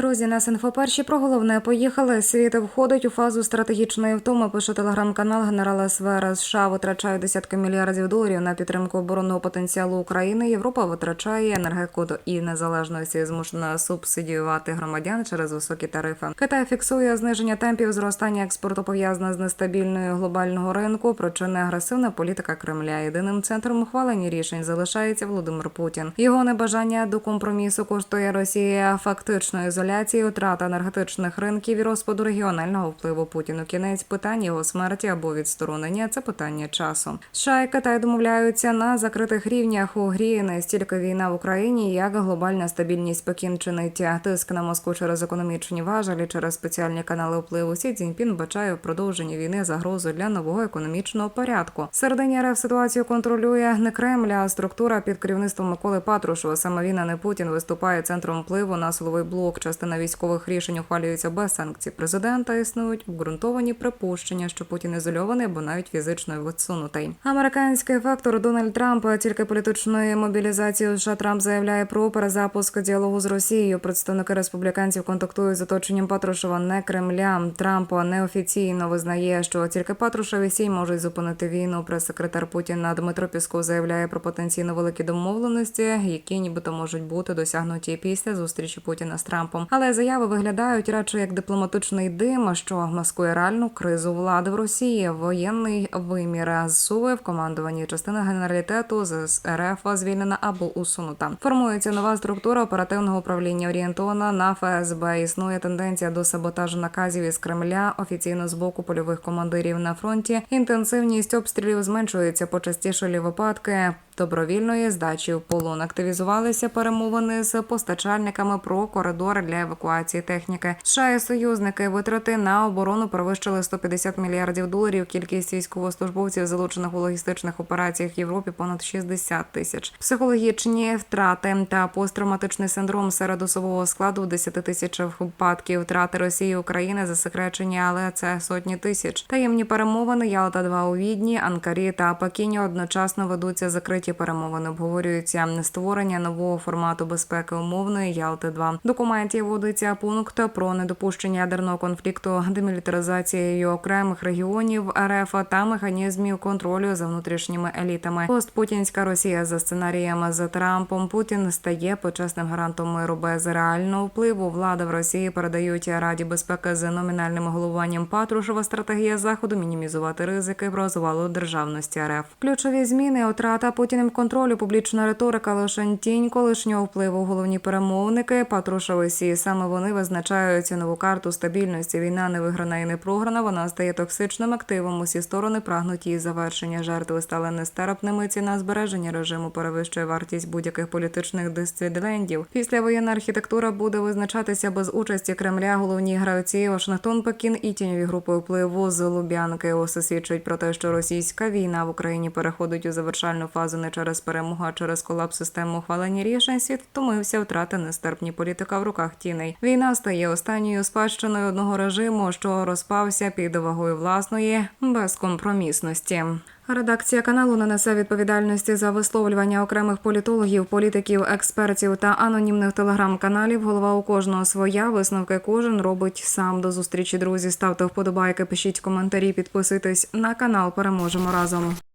Друзі, нас інфоперші про головне поїхали. Світ входить у фазу стратегічної втоми. Пише телеграм-канал генерала СВР США витрачає десятки мільярдів доларів на підтримку оборонного потенціалу України. Європа витрачає енергетику і незалежності, змушена субсидіювати громадян через високі тарифи. Китай фіксує зниження темпів зростання експорту пов'язане з нестабільною глобального ринку. Причини агресивна політика Кремля. Єдиним центром ухвалення рішень залишається Володимир Путін. Його небажання до компромісу коштує Росія фактичної ізоляції, втрата енергетичних ринків і розпаду регіонального впливу Путіну. Кінець питання його смерті або відсторонення це питання часу. США і Китай домовляються на закритих рівнях у грі не стільки війна в Україні, як глобальна стабільність Пекін чинить тиск на Москву через економічні важелі, через спеціальні канали впливу. Сі Цзіньпін бачає в продовженні війни загрозу для нового економічного порядку. Середині РФ ситуацію контролює не Кремль, а структура під керівництвом Миколи Патрушева. Саме він, а не Путін, виступає центром впливу на силовий блок. Частина військових рішень ухвалюється без санкцій президента. Існують обґрунтовані припущення, що Путін ізольований або навіть фізично відсунутий. Американський фактор Дональд Трамп тільки політичної мобілізації США Трамп заявляє про перезапуск діалогу з Росією. Представники республіканців контактують з оточенням Патрушева не Кремля. Трамп неофіційно визнає, що тільки Патрушев і Сій можуть зупинити війну. Прес-секретар Путіна Дмитро Пісков заявляє про потенційно великі домовленості, які нібито можуть бути досягнуті після зустрічі Путіна з Трампом. Але заяви виглядають радше як дипломатичний дим, що маскує реальну кризу влади в Росії. Воєнний вимір зсуви в командуванні частина генералітету з РФ звільнена або усунута. Формується нова структура оперативного управління орієнтована на ФСБ. Існує тенденція до саботажу наказів із Кремля офіційно з боку польових командирів на фронті. Інтенсивність обстрілів зменшується почастішалі випадки. Добровільної здачі в полон активізувалися перемовини з постачальниками про коридори для евакуації техніки. США і союзники витрати на оборону перевищили 150 мільярдів доларів. Кількість військовослужбовців, залучених у логістичних операціях в Європі, понад 60 тисяч. Психологічні втрати та посттравматичний синдром серед особового складу в 10 тисячах випадків. Втрати Росії України засекречені, але це сотні тисяч. Таємні перемовини Ялта 2 у Відні, Анкарі та Пекіні одночасно ведуться закриті перемовини. Обговорюються створення нового формату безпеки умовної Ялти 2 Документі вводиться пункт про недопущення ядерного конфлікту, демілітаризацією окремих регіонів РФ та механізмів контролю за внутрішніми елітами. Постпутінська Росія за сценаріями з Трампом Путін стає почесним гарантом миру без реального впливу. Влада в Росії передають Раді безпеки з номінальним головуванням Патрушева. Стратегія заходу мінімізувати ризики розвалу державності РФ. Ключові зміни отрата Путіним контролю, публічна риторика лише тінь колишнього впливу. Головні перемовники Патрушев і Саме вони визначають нову карту стабільності. Війна не виграна і не програна. Вона стає токсичним активом. Усі сторони прагнуть її завершення. Жертви стали нестерпними. Ціна збереження режиму перевищує вартість будь-яких політичних дисцидентів. Після воєнна архітектура буде визначатися без участі Кремля. Головні гравці Вашингтон, Пекін і тіньові групи впливу з Лубянки. Усе свідчить про те, що російська війна в Україні переходить у завершальну фазу не через перемогу, а через колапс системи ухвалення рішень. Світ втомився втрати нестерпні політика в руках тіней. Війна стає останньою спадщиною одного режиму, що розпався під вагою власної безкомпромісності. Редакція каналу не несе відповідальності за висловлювання окремих політологів, політиків, експертів та анонімних телеграм-каналів. Голова у кожного своя. Висновки кожен робить сам. До зустрічі, друзі. Ставте вподобайки, пишіть коментарі, підписуйтесь на канал. Переможемо разом.